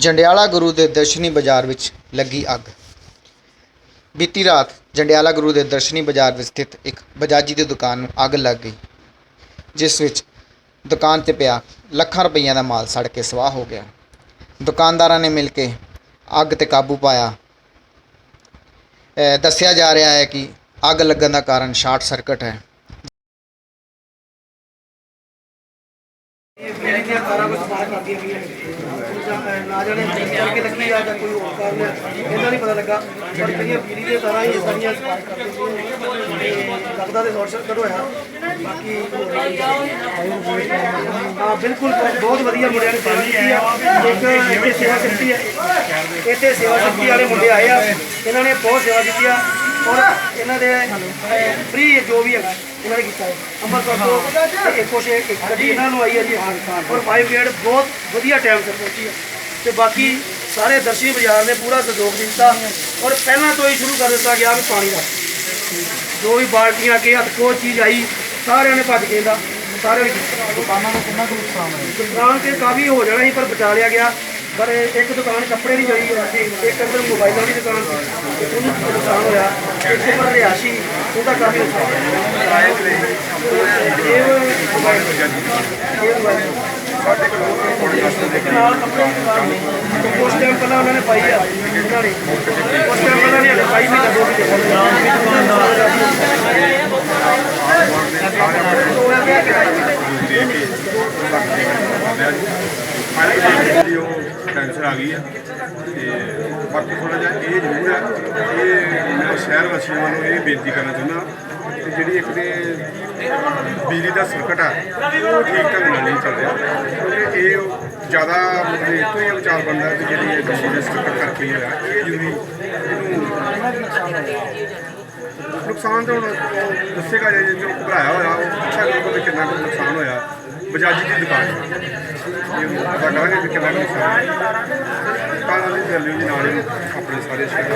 ਜੰਡਿਆਲਾ ਗੁਰੂ ਦੇ ਦਰਸ਼ਨੀ ਬਾਜ਼ਾਰ ਵਿੱਚ ਲੱਗੀ ਅੱਗ। ਬੀਤੀ ਰਾਤ ਜੰਡਿਆਲਾ ਗੁਰੂ ਦੇ ਦਰਸ਼ਨੀ ਬਾਜ਼ਾਰ ਵਿੱਚ ਸਥਿਤ ਇੱਕ ਬਜਾਜੀ ਦੀ ਦੁਕਾਨ ਨੂੰ ਅੱਗ ਲੱਗ ਗਈ, ਜਿਸ ਵਿੱਚ ਦੁਕਾਨ ਤੇ ਪਿਆ ਲੱਖਾਂ ਰੁਪਈਆਂ ਦਾ ਮਾਲ ਸੜ ਕੇ ਸਵਾਹ ਹੋ ਗਿਆ। ਦੁਕਾਨਦਾਰਾਂ ਨੇ ਮਿਲ ਕੇ ਅੱਗ ਤੇ ਕਾਬੂ ਪਾਇਆ। ਦੱਸਿਆ ਜਾ ਰਿਹਾ ਹੈ ਕਿ ਅੱਗ ਲੱਗਣ ਦਾ ਕਾਰਨ ਸ਼ਾਰਟ ਸਰਕਟ ਹੈ। ਇਹ ਦੀਆਂ ਤਾਰਾਂ ਵਿੱਚ ਸਮਾਨ ਕਰਦੀਆਂ ਪਈਆਂ ਜਾਂ, ਨਾ ਜਾਣੇ ਚੱਲ ਕੇ ਲੱਗੀ ਆ ਜਾਂ ਕੋਈ ਹੋਰ ਕਾਰਨ ਇਹਦਾ ਨਹੀਂ ਪਤਾ ਲੱਗਾ। ਪਰ ਜਿਹੜੀਆਂ ਬਿਜਲੀ ਦੀਆਂ ਤਾਰਾਂ ਹੀ ਸਾਰੀਆਂ ਸਮਾਨ ਕਰਦੀਆਂ ਲੱਗਦਾ ਤੇ ਸ਼ਾਰਟ ਸਰਕਟ ਹੋਇਆ। ਬਾਕੀ ਹਾਂ ਬਿਲਕੁਲ ਬਹੁਤ ਵਧੀਆ ਮੁੰਡਿਆਂ ਨੇ ਸੇਵਾ ਕੀਤੀ ਆ। ਇੱਕ ਇੱਥੇ ਸੇਵਾ ਕੀਤੀ ਹੈ ਇੱਥੇ ਸੇਵਾ ਸ਼ਕਤੀ ਵਾਲੇ ਮੁੰਡੇ ਆਏ ਆ। ਇਹਨਾਂ ਨੇ ਬਹੁਤ ਸੇਵਾ ਕੀਤੀ ਆ। ਔਰ ਇਹਨਾਂ ਦੇ ਫ੍ਰੀ ਜੋ ਵੀ ਹੈਗਾ ਇਹਨਾਂ ਨੇ ਕੀਤਾ ਹੈ। ਅੰਮ੍ਰਿਤਸਰ ਤੋਂ ਇੱਕ ਕੁਛ ਇੱਕ ਗੱਡੀ ਇਹਨਾਂ ਨੂੰ ਆਈ ਹੈ ਜੀ। ਔਰ ਫਾਈਵ ਗ੍ਰੇਡ ਬਹੁਤ ਵਧੀਆ ਟਾਈਮ ਤੇ ਪਹੁੰਚੀ ਹੈ। ਤੇ ਬਾਕੀ ਸਾਰੇ ਦਰਸ਼ਨੀ ਬਾਜ਼ਾਰ ਨੇ ਪੂਰਾ ਸਹਿਯੋਗ ਦਿੱਤਾ। ਔਰ ਪਹਿਲਾਂ ਤੋਂ ਹੀ ਸ਼ੁਰੂ ਕਰ ਦਿੱਤਾ ਗਿਆ ਵੀ ਪਾਣੀ ਦਾ। ਜੋ ਵੀ ਬਾਲਟੀਆਂ ਅੱਗੇ ਹੱਥ ਕੋ ਚੀਜ਼ ਆਈ ਸਾਰਿਆਂ ਨੇ ਭੱਜ ਕੇ ਦਾ ਸਾਰਿਆਂ ਨੇ ਕੀਤਾ। ਦੁਕਾਨਾਂ ਦਾ ਕਿੰਨਾ ਕੁ ਨੁਕਸਾਨ ਹੋਇਆ? ਦੁਕਾਨ ਤੇ ਕਾਫੀ ਹੋ ਜਾਣਾ ਸੀ ਪਰ ਬਚਾ ਲਿਆ ਗਿਆ। ਪਰ ਇੱਕ ਦੁਕਾਨ ਕੱਪੜੇ ਦੀ ਗਈ ਹੋਈ ਸੀ ਇੱਕ ਅੰਦਰ ਮੋਬਾਈਲਾਂ ਦੀ ਦੁਕਾਨ ਸੀ। ਤੇ ਉਹਨੂੰ ਨੁਕਸਾਨ ਹੋਇਆ। ਇੱਕ ਉੱਪਰ ਰਿਹਾਸ਼ੀ ਉਹਦਾ ਕਾਫੀ ਨੁਕਸਾਨ ਹੋਇਆ। ਇਹ ਮੋਬਾਈਲ ਇਹ ਮੋਬਾਈਲ ਨਾਲ ਕੱਪੜੇ ਦੀ ਦੁਕਾਨ ਨੇ ਉਸ ਟਾਈਮ ਪਹਿਲਾਂ ਉਹਨਾਂ ਨੇ ਪਾਈ ਆ ਉਹਨਾਂ ਨੇ। ਉਸ ਟਾਈਮ ਪਹਿਲਾਂ ਨਹੀਂ ਹਲੇ ਪਾਈ ਵੀ ਤਾਂ ਦੋ। ਵੀ ਜਿਹੜੀ ਉਹ ਕੈਂਸਰ ਆ ਗਈ ਆ। ਤੇ ਬਾਕੀ ਥੋੜਾ ਜਿਹਾ ਇਹ ਜ਼ਰੂਰ ਹੈ ਇਹ ਮੈਂ ਸ਼ਹਿਰ ਵਾਸੀਆਂ ਨੂੰ ਇਹ ਬੇਨਤੀ ਕਰਨਾ ਚਾਹੁੰਦਾ ਕਿ ਜਿਹੜੀ ਇੱਕ ਤੇ ਬਿਜਲੀ ਦਾ ਸਰਕਟ ਆ, ਉਹ ਠੀਕ ਢੰਗ ਨਾਲ ਨਹੀਂ ਚੱਲ ਰਿਹਾ। ਕਿਉਂਕਿ ਇਹ ਜ਼ਿਆਦਾ ਮਤਲਬ ਇਹ ਤੋਂ ਹੀ ਵਿਚਾਰ ਬਣਦਾ ਕਿ ਜਿਹੜੀ ਇਹ ਬਿਜਲੀ ਦਾ ਸਰਕਟ ਕਰਕੇ ਹੀ ਹੋਇਆ। ਇਹ ਜ਼ਰੂਰੀ ਨੁਕਸਾਨ ਤਾਂ ਹੁਣ ਉਹ ਦੱਸੇਗਾ ਜੇ ਜੋ ਘਬਰਾਇਆ ਹੋਇਆ, ਉਹ ਪੁੱਛਿਆ ਕਿ ਕਿੰਨਾ ਕੁ ਨੁਕਸਾਨ ਹੋਇਆ। ਬਜਾਜੀ ਦੀ ਦੁਕਾਨ। ਇਹ ਕਰਾਂਗੇ ਕਿ ਕਿੰਨਾ ਨੁਕਸਾਨ ਹੋਇਆ ਤਾਂ ਨਾਲ ਹੀ ਨਾਲ ਹੀ ਆਪਣੇ ਸਾਰੇ ਸ਼ਹਿਰ